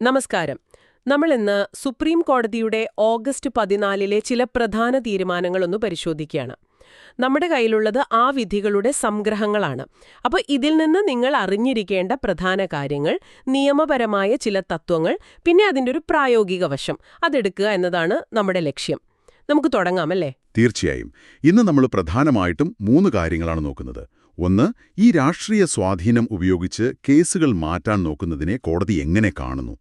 നമസ്കാരം. നമ്മൾ ഇന്ന് സുപ്രീം കോടതിയുടെ ഓഗസ്റ്റ് പതിനാലിലെ ചില പ്രധാന തീരുമാനങ്ങളൊന്ന് പരിശോധിക്കുകയാണ്. നമ്മുടെ കയ്യിലുള്ളത് ആ വിധികളുടെ സംഗ്രഹങ്ങളാണ്. അപ്പോൾ ഇതിൽ നിന്ന് നിങ്ങൾ അറിഞ്ഞിരിക്കേണ്ട പ്രധാന കാര്യങ്ങൾ നിയമപരമായ ചില തത്വങ്ങൾ പിന്നെ അതിന്റെ ഒരു പ്രായോഗിക വശം. അതെടുക്കുക എന്നതാണ് നമ്മുടെ ലക്ഷ്യം. നമുക്ക് തുടങ്ങാമല്ലേ തീർച്ചയായും. ഇന്ന് നമ്മൾ പ്രധാനമായിട്ടും മൂന്ന് കാര്യങ്ങളാണ് നോക്കുന്നത്. ഒന്ന് ഈ രാഷ്ട്രീയ സ്വാധീനം ഉപയോഗിച്ച് കേസുകൾ മാറ്റാൻ നോക്കുന്നതിനെ കോടതി എങ്ങനെ കാണുന്നു?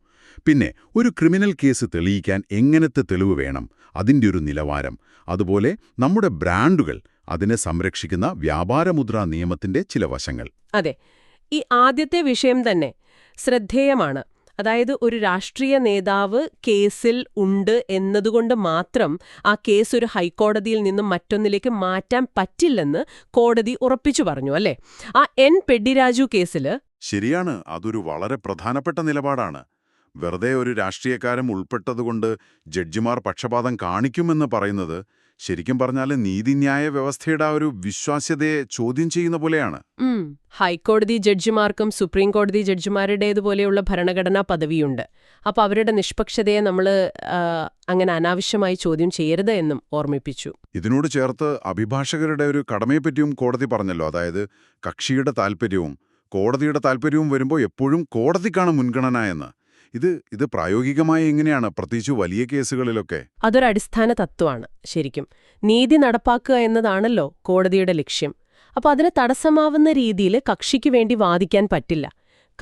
പിന്നെ ഒരു ക്രിമിനൽ കേസ് തെളിയിക്കാൻ എങ്ങനത്തെ തെളിവ് വേണം? അതിന്റെ ഒരു നിലവാരം. അതുപോലെ നമ്മുടെ ബ്രാൻഡുകൾ അതിനെ സംരക്ഷിക്കുന്ന വ്യാപാരമുദ്രാ നിയമത്തിന്റെ ചില വശങ്ങൾ. അതെ. ഈ ആദ്യത്തെ വിഷയം തന്നെ ശ്രദ്ധേയമാണ്. അതായത് ഒരു രാഷ്ട്രീയ നേതാവ് കേസിൽ ഉണ്ട് എന്നതുകൊണ്ട് മാത്രം ആ കേസ് ഒരു ഹൈക്കോടതിയിൽ നിന്നും മറ്റൊന്നിലേക്ക് മാറ്റാൻ പറ്റില്ലെന്ന് കോടതി ഉറപ്പിച്ചു പറഞ്ഞു അല്ലേ? ആ എൻ പെഡിരാജു കേസിൽ ശരിയാണ്. അതൊരു വളരെ പ്രധാനപ്പെട്ട നിലപാടാണ്. വെറുതെ ഒരു രാഷ്ട്രീയക്കാരൻ ഉൾപ്പെട്ടതുകൊണ്ട് ജഡ്ജിമാർ പക്ഷപാതം കാണിക്കുമെന്ന് പറയുന്നത് ശരിക്കും പറഞ്ഞാൽ നീതിന്യായ വ്യവസ്ഥയുടെ ആ ഒരു വിശ്വാസ്യതയെ ചോദ്യം ചെയ്യുന്ന പോലെയാണ്. ഹൈക്കോടതി ജഡ്ജിമാർക്കും സുപ്രീം കോടതി ജഡ്ജിമാരുടേതുപോലെയുള്ള ഭരണഘടനാ പദവിയുണ്ട്. അപ്പോൾ അവരുടെ നിഷ്പക്ഷതയെ നമ്മൾ അങ്ങനെ അനാവശ്യമായി ചോദ്യം ചെയ്യരുത് എന്നും ഓർമ്മിപ്പിച്ചു. ഇതിനോട് ചേർത്ത് അഭിഭാഷകരുടെ ഒരു കടമയെപ്പറ്റിയും കോടതി പറഞ്ഞല്ലോ. അതായത് കക്ഷിയുടെ താൽപ്പര്യവും കോടതിയുടെ താൽപ്പര്യവും വരുമ്പോൾ എപ്പോഴും കോടതിക്കാണ് മുൻഗണന എന്ന്. ഇത് ഇത് പ്രായോഗികമായി എങ്ങനെയാണ്? പ്രത്യേകിച്ച് വലിയ കേസുകളിലൊക്കെ. അതൊരടിസ്ഥാന തത്വമാണ് ശരിക്കും. നീതി നടപ്പാക്കുക എന്നതാണല്ലോ കോടതിയുടെ ലക്ഷ്യം. അപ്പോൾ അതിന് തടസ്സമാവുന്ന രീതിയിൽ കക്ഷിക്ക് വേണ്ടി വാദിക്കാൻ പറ്റില്ല.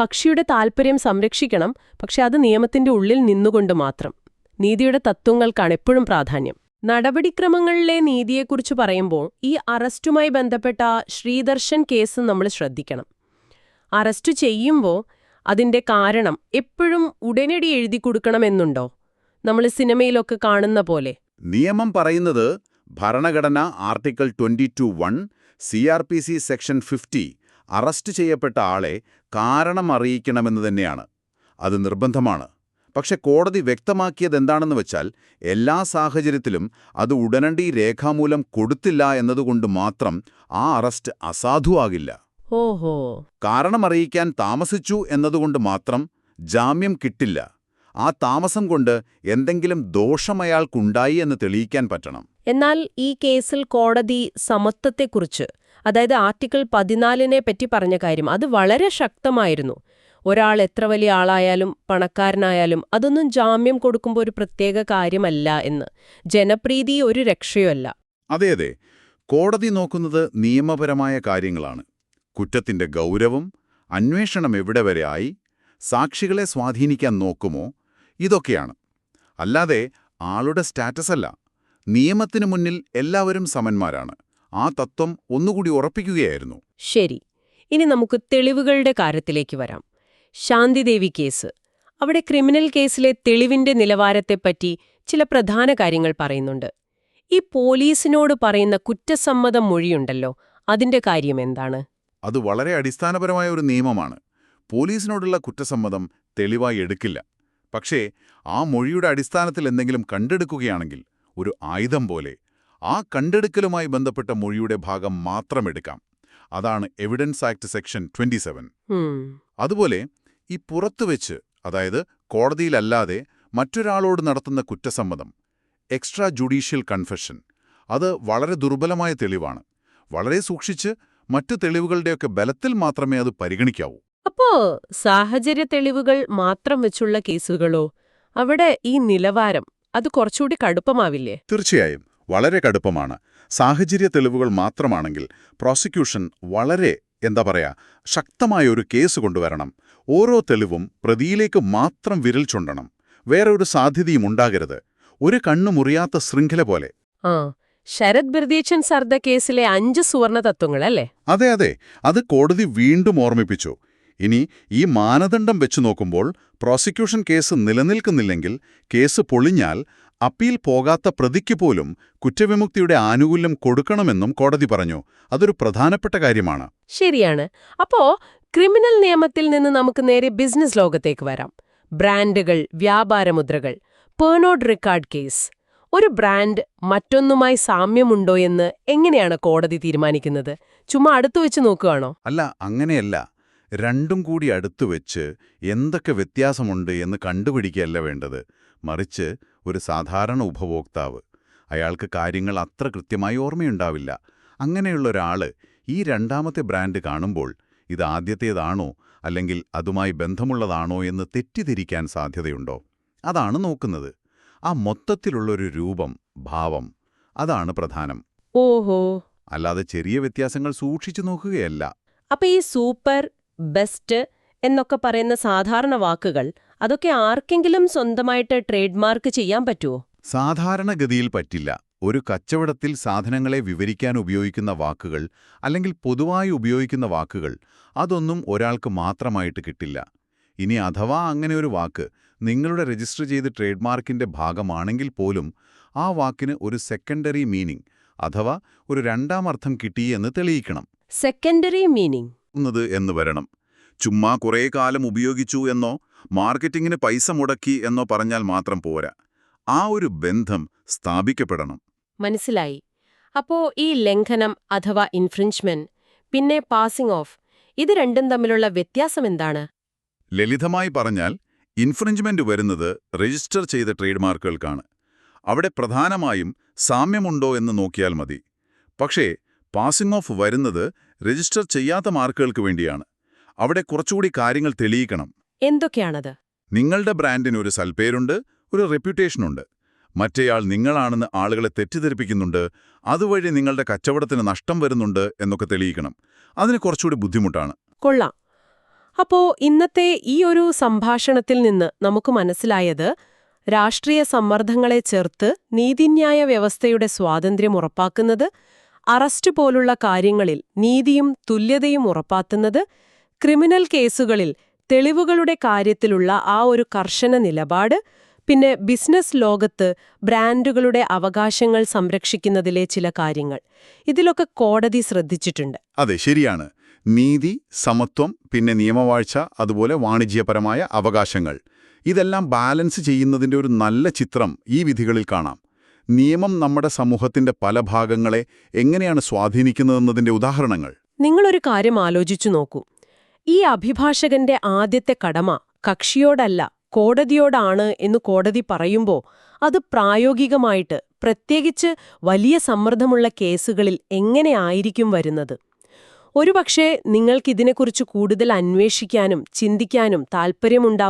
കക്ഷിയുടെ താൽപ്പര്യം സംരക്ഷിക്കണം പക്ഷെ അത് നിയമത്തിന്റെ ഉള്ളിൽ നിന്നുകൊണ്ട് മാത്രം. നീതിയുടെ തത്വങ്ങൾക്കാണ് എപ്പോഴും പ്രാധാന്യം. നടപടിക്രമങ്ങളിലെ നീതിയെക്കുറിച്ച് പറയുമ്പോൾ ഈ അറസ്റ്റുമായി ബന്ധപ്പെട്ട ശ്രീദർശൻ കേസ് നമ്മൾ ശ്രദ്ധിക്കണം. അറസ്റ്റ് ചെയ്യുമ്പോൾ അതിന്റെ കാരണം എപ്പോഴും ഉടനടി എഴുതി കൊടുക്കണമെന്നുണ്ടോ? നമ്മൾ സിനിമയിലൊക്കെ കാണുന്ന പോലെ. നിയമം പറയുന്നത് ഭരണഘടന article twenty two one C R P C section fifty arrest ചെയ്യപ്പെട്ട ആളെ കാരണം അറിയിക്കണമെന്ന് തന്നെയാണ്. അത് നിർബന്ധമാണ്. പക്ഷെ കോടതി വ്യക്തമാക്കിയതെന്താണെന്ന് വെച്ചാൽ എല്ലാ സാഹചര്യത്തിലും അത് ഉടനടി രേഖാമൂലം കൊടുത്തില്ല എന്നതുകൊണ്ട് മാത്രം ആ അറസ്റ്റ് അസാധുവാകില്ല. ഓഹോ കാരണമറിയിക്കാൻ താമസിച്ചു എന്നതുകൊണ്ട് മാത്രം ജാമ്യം കിട്ടില്ല. ആ താമസം കൊണ്ട് എന്തെങ്കിലും ദോഷം ദോഷമയാൾക്കുണ്ടായി എന്ന് തെളിയിക്കാൻ പറ്റണം. എന്നാൽ ഈ കേസിൽ കോടതി സമത്വത്തെക്കുറിച്ച് അതായത് ആർട്ടിക്കിൾ പതിനാലിനെ പറ്റി പറഞ്ഞ കാര്യം അത് വളരെ ശക്തമായിരുന്നു. ഒരാൾ എത്ര വലിയ ആളായാലും പണക്കാരനായാലും അതൊന്നും ജാമ്യം കൊടുക്കുമ്പോൾ ഒരു പ്രത്യേക കാര്യമല്ല എന്ന്. ജനപ്രീതി ഒരു രക്ഷയുമല്ല. അതെ അതെ. കോടതി നോക്കുന്നത് നിയമപരമായ കാര്യങ്ങളാണ്. കുറ്റത്തിന്റെ ഗൗരവം അന്വേഷണം എവിടെ വരെ ആയി സാക്ഷികളെ സ്വാധീനിക്കാൻ നോക്കുമോ ഇതൊക്കെയാണ്. അല്ലാതെ ആളുടെ സ്റ്റാറ്റസ് അല്ല നിയമത്തിനു മുന്നിൽ എല്ലാവരും സമന്മാരാണ്. ആ തത്വം ഒന്നുകൂടി ഉറപ്പിക്കുകയായിരുന്നു. ശരി ഇനി നമുക്ക് തെളിവുകളുടെ കാര്യത്തിലേക്ക് വരാം. ശാന്തിദേവി കേസ്. അവിടെ ക്രിമിനൽ കേസിലെ തെളിവിന്റെ നിലവാരത്തെപ്പറ്റി ചില പ്രധാന കാര്യങ്ങൾ പറയുന്നുണ്ട്. ഈ പോലീസിനോട് പറയുന്ന കുറ്റസമ്മതം മൊഴിയുണ്ടല്ലോ അതിന്റെ കാര്യം എന്താണ്? അത് വളരെ അടിസ്ഥാനപരമായ ഒരു നിയമമാണ്. പോലീസിനോടുള്ള കുറ്റസമ്മതം തെളിവായി എടുക്കില്ല. പക്ഷേ ആ മൊഴിയുടെ അടിസ്ഥാനത്തിൽ എന്തെങ്കിലും കണ്ടെടുക്കുകയാണെങ്കിൽ ഒരു ആയുധം പോലെ ആ കണ്ടെടുക്കലുമായി ബന്ധപ്പെട്ട മൊഴിയുടെ ഭാഗം മാത്രം എടുക്കാം. അതാണ് എവിഡൻസ് ആക്ട് സെക്ഷൻ 27 ഉം, അതുപോലെ ഈ പുറത്തുവെച്ച് അതായത് കോടതിയിലല്ലാതെ മറ്റൊരാളോട് നടത്തുന്ന കുറ്റസമ്മതം എക്സ്ട്രാ ജുഡീഷ്യൽ കൺഫെഷൻ അത് വളരെ ദുർബലമായ തെളിവാണ്. വളരെ സൂക്ഷിച്ച് മറ്റു തെളിവുകളുടെയൊക്കെ ബലത്തിൽ മാത്രമേ അത് പരിഗണിക്കാവൂ. അപ്പോ സാഹചര്യ തെളിവുകൾ മാത്രം വെച്ചുള്ള കേസുകളോ? അവിടെ ഈ നിലവാരം അത് കുറച്ചുകൂടി കടുപ്പമാവില്ലേ? തീർച്ചയായും. വളരെ കടുപ്പമാണ്. സാഹചര്യ തെളിവുകൾ മാത്രമാണെങ്കിൽ പ്രോസിക്യൂഷൻ വളരെ എന്താ പറയാ ശക്തമായ ഒരു കേസ് കൊണ്ടുവരണം. ഓരോ തെളിവും പ്രതിയിലേക്ക് മാത്രം വിരൽ ചുണ്ടണം. വേറെ ഒരു സാധ്യതയും ഉണ്ടാകരുത്. ഒരു കണ്ണു മുറിയാത്ത ശൃംഖല പോലെ. ആ ശരത് ബിർദീച്ചൻ സർദ കേസിലെ അഞ്ച് സുവർണ തത്വങ്ങളല്ലേ അതെ അതെ. അത് കോടതി വീണ്ടും ഓർമ്മിപ്പിച്ചു. ഇനി ഈ മാനദണ്ഡം വെച്ചു നോക്കുമ്പോൾ പ്രോസിക്യൂഷൻ കേസ് നിലനിൽക്കുന്നില്ലെങ്കിൽ കേസ് പൊളിഞ്ഞാൽ അപ്പീൽ പോകാത്ത പ്രതിക്ക് പോലും കുറ്റവിമുക്തിയുടെ ആനുകൂല്യം കൊടുക്കണമെന്നും കോടതി പറഞ്ഞു. അതൊരു പ്രധാനപ്പെട്ട കാര്യമാണ്. ശരിയാണ്. അപ്പോ ക്രിമിനൽ നിയമത്തിൽ നിന്ന് നമുക്ക് നേരെ ബിസിനസ് ലോകത്തേക്ക് വരാം. ബ്രാൻഡുകൾ വ്യാപാരമുദ്രകൾ പേർണോഡ് റിക്കാർഡ് കേസ് ഒരു ബ്രാൻഡ് മറ്റൊന്നുമായി സാമ്യമുണ്ടോ എന്ന് എങ്ങനെയാണ് കോടതി തീരുമാനിക്കുന്നത്? ചുമ്മാ അടുത്തു വെച്ച് നോക്കുകയാണോ അല്ല അങ്ങനെയല്ല. രണ്ടും കൂടി അടുത്തു വെച്ച് എന്തൊക്കെ വ്യത്യാസമുണ്ട് എന്ന് കണ്ടുപിടിക്കുകയല്ല വേണ്ടത്. മറിച്ച് ഒരു സാധാരണ ഉപഭോക്താവ് അയാൾക്ക് കാര്യങ്ങൾ അത്ര കൃത്യമായി ഓർമ്മയുണ്ടാവില്ല. അങ്ങനെയുള്ള ഒരാൾ ഈ രണ്ടാമത്തെ ബ്രാൻഡ് കാണുമ്പോൾ ഇത് ആദ്യത്തേതാണോ അല്ലെങ്കിൽ അതുമായി ബന്ധമുള്ളതാണോ എന്ന് തെറ്റിദ്ധരിക്കാൻ സാധ്യതയുണ്ടോ? അതാണ് നോക്കുന്നത്. ആ മൊത്തത്തിലുള്ളൊരു രൂപം ഭാവം അതാണ് പ്രധാനം. ഓഹോ. അല്ലാതെ ചെറിയ വ്യത്യാസങ്ങൾ സൂക്ഷിച്ചു നോക്കുകയല്ല. അപ്പൊ ഈ സൂപ്പർ ബെസ്റ്റ് എന്നൊക്കെ പറയുന്ന സാധാരണ വാക്കുകൾ അതൊക്കെ ആർക്കെങ്കിലും സ്വന്തമായിട്ട് ട്രേഡ് മാർക്ക് ചെയ്യാൻ പറ്റുമോ സാധാരണഗതിയിൽ പറ്റില്ല. ഒരു കച്ചവടത്തിൽ സാധനങ്ങളെ വിവരിക്കാൻ ഉപയോഗിക്കുന്ന വാക്കുകൾ അല്ലെങ്കിൽ പൊതുവായി ഉപയോഗിക്കുന്ന വാക്കുകൾ അതൊന്നും ഒരാൾക്ക് മാത്രമായിട്ട് കിട്ടില്ല. ഇനി അഥവാ അങ്ങനെ ഒരു വാക്ക് നിങ്ങളുടെ രജിസ്റ്റർ ചെയ്ത് ട്രേഡ് മാർക്കിന്റെ ഭാഗമാണെങ്കിൽ പോലും ആ വാക്കിന് ഒരു സെക്കൻഡറി മീനിംഗ് അഥവാ ഒരു രണ്ടാം അർത്ഥം കിട്ടിയെന്ന് തെളിയിക്കണം. സെക്കൻഡറി മീനിങ് എന്നത് എന്ന് വരണം. ചുമ്മാ കുറേ കാലം ഉപയോഗിച്ചു എന്നോ മാർക്കറ്റിങ്ങിന് പൈസ മുടക്കി എന്നോ പറഞ്ഞാൽ മാത്രം പോരാ. ആ ഒരു ബന്ധം സ്ഥാപിക്കപ്പെടണം. മനസ്സിലായി. അപ്പോ ഈ ലംഘനം അഥവാ ഇൻഫ്രിഞ്ച്മെന്റ് പിന്നെ പാസിംഗ് ഓഫ് ഇത് രണ്ടും തമ്മിലുള്ള വ്യത്യാസം എന്താണ്? ലളിതമായി പറഞ്ഞാൽ ഇൻഫ്രിഞ്ച്മെന്റ് വരുന്നത് രജിസ്റ്റർ ചെയ്ത ട്രേഡ് മാർക്കുകൾക്കാണ് അവിടെ പ്രധാനമായും സാമ്യമുണ്ടോ എന്ന് നോക്കിയാൽ മതി. പക്ഷേ പാസിംഗ് ഓഫ് വരുന്നത് രജിസ്റ്റർ ചെയ്യാത്ത മാർക്കുകൾക്ക് വേണ്ടിയാണ്. അവിടെ കുറച്ചുകൂടി കാര്യങ്ങൾ തെളിയിക്കണം. എന്തൊക്കെയാണത്? നിങ്ങളുടെ ബ്രാൻഡിന് ഒരു സൽപ്പേരുണ്ട് ഒരു റെപ്യൂട്ടേഷനുണ്ട്. മറ്റേയാൾ നിങ്ങളാണെന്ന് ആളുകളെ തെറ്റിദ്ധരിപ്പിക്കുന്നുണ്ട് അതുവഴി നിങ്ങളുടെ കച്ചവടത്തിന് നഷ്ടം വരുന്നുണ്ട് എന്നൊക്കെ തെളിയിക്കണം. അതിന് കുറച്ചുകൂടി ബുദ്ധിമുട്ടാണ്. കൊള്ളാം. അപ്പോ ഇന്നത്തെ ഈ ഒരു സംഭാഷണത്തിൽ നിന്ന് നമുക്ക് മനസ്സിലായത് രാഷ്ട്രീയ സമ്മർദ്ദങ്ങളെ ചേർത്ത് നീതിന്യായ വ്യവസ്ഥയുടെ സ്വാതന്ത്ര്യം ഉറപ്പാക്കുന്നത് അറസ്റ്റ് പോലുള്ള കാര്യങ്ങളിൽ നീതിയും തുല്യതയും ഉറപ്പാത്തുന്നത് ക്രിമിനൽ കേസുകളിൽ തെളിവുകളുടെ കാര്യത്തിലുള്ള ആ ഒരു കർശന നിലപാട് പിന്നെ ബിസിനസ് ലോകത്ത് ബ്രാൻഡുകളുടെ അവകാശങ്ങൾ സംരക്ഷിക്കുന്നതിലെ ചില കാര്യങ്ങൾ. ഇതിലൊക്കെ കോടതി ശ്രദ്ധിച്ചിട്ടുണ്ട്. അതെ ശരിയാണ്. നീതി സമത്വം പിന്നെ നിയമവാഴ്ച അതുപോലെ വാണിജ്യപരമായ അവകാശങ്ങൾ. ഇതെല്ലാം ബാലൻസ് ചെയ്യുന്നതിന്റെ ഒരു നല്ല ചിത്രം ഈ വിധികളിൽ കാണാം. നിയമം നമ്മുടെ സമൂഹത്തിന്റെ പല ഭാഗങ്ങളെ എങ്ങനെയാണ് സ്വാധീനിക്കുന്നതെന്നതിന്റെ ഉദാഹരണങ്ങൾ. നിങ്ങളൊരു കാര്യം ആലോചിച്ചു നോക്കൂ. ഈ അഭിഭാഷകന്റെ ആദ്യത്തെ കടമ കക്ഷിയോടല്ല കോടതിയോടാണ് എന്ന് കോടതി പറയുമ്പോൾ അത് പ്രായോഗികമായിട്ട് പ്രത്യേകിച്ച് വലിയ സമ്മർദ്ദമുള്ള കേസുകളിൽ എങ്ങനെയായിരിക്കും വരുന്നത്? ഒരുപക്ഷെ നിങ്ങൾക്കിതിനെക്കുറിച്ച് കൂടുതൽ അന്വേഷിക്കാനും ചിന്തിക്കാനും താൽപ്പര്യമുണ്ടാവും.